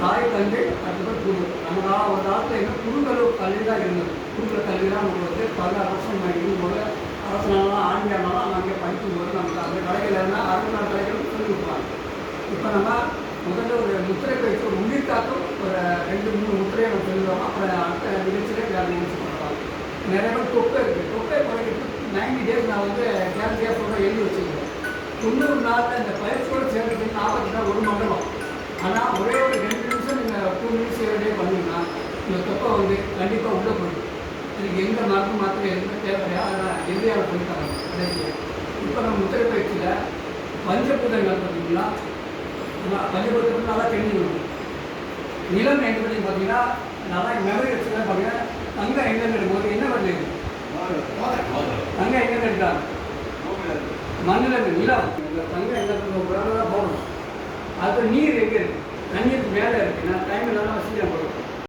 தாய் தந்தை அதுக்கப்புறம் குரு. நம்ம கா- ஒரு காலத்தில் என்ன குருக்கள் கல்வி தான் இருந்தது. குருக்கள் கல்வி தான் நமக்கு வந்து பதினாறு வருஷம் நம்ம இருக்கும்போது அரசனாலாம் ஆண்டியானாலும் அங்கே படிக்கும்போது நமக்கு அந்த கலைகள் இருந்தால் அரசு நாள் கலைகள் சொல்லி கொடுப்பாங்க. இப்போ நம்ம முதல்ல ஒரு முத்திரை பயிற்சி ஒரு உயிர் காக்கும் ஒரு ரெண்டு மூணு முத்திரையை நம்ம சொல்லுவோம். அப்புறம் அடுத்த நிகழ்ச்சியில் வேறு நிகழ்ச்சி பண்ணுவாங்க நிறைய பேர் தொப்பை இருக்குது தொப்பை குறைக்கிறதுக்கு நைன்டி டேஸ் நான் வந்து கேரண்டியாக சொல்ல எழுதி வச்சுருக்கேன். தொண்ணூறு நாளில் இந்த பயிற்சியோடு சேர்ந்து நாற்பத்தி நாள் ஒரு மண்டலம் ஆனால் ஒரே ஒரு ரெண்டு நிமிஷம் நீங்கள் டூ மினிட்ஸ் டே பண்ணீங்கன்னா இந்த தொப்பை வந்து கண்டிப்பாக உள்ளே போயிடும். எனக்கு எந்த மருந்து மாத்திரை எதுவுமே தேவையா அதனால் எதிரியாக போயிட்டாங்க இப்போ நம்ம முத்திரை பஞ்சபூதங்கள் பார்த்தீங்கன்னா பஞ்சபூதங்கள் நல்லா தெரிஞ்சுக்கணும் நிலம் என்பதை பார்த்தீங்கன்னா நல்லா மெமரி வச்சுலாம் பார்த்தீங்கன்னா தங்கம் எங்கே எடுக்கும்போது என்ன பண்ணுது தங்கம் எங்கே எடுத்தாங்க மண்ணில் நிலம். இந்த தங்கம் எங்கே தான் அது நீர் எங்கே இருக்கு? தண்ணீருக்கு மேலே இருக்குன்னா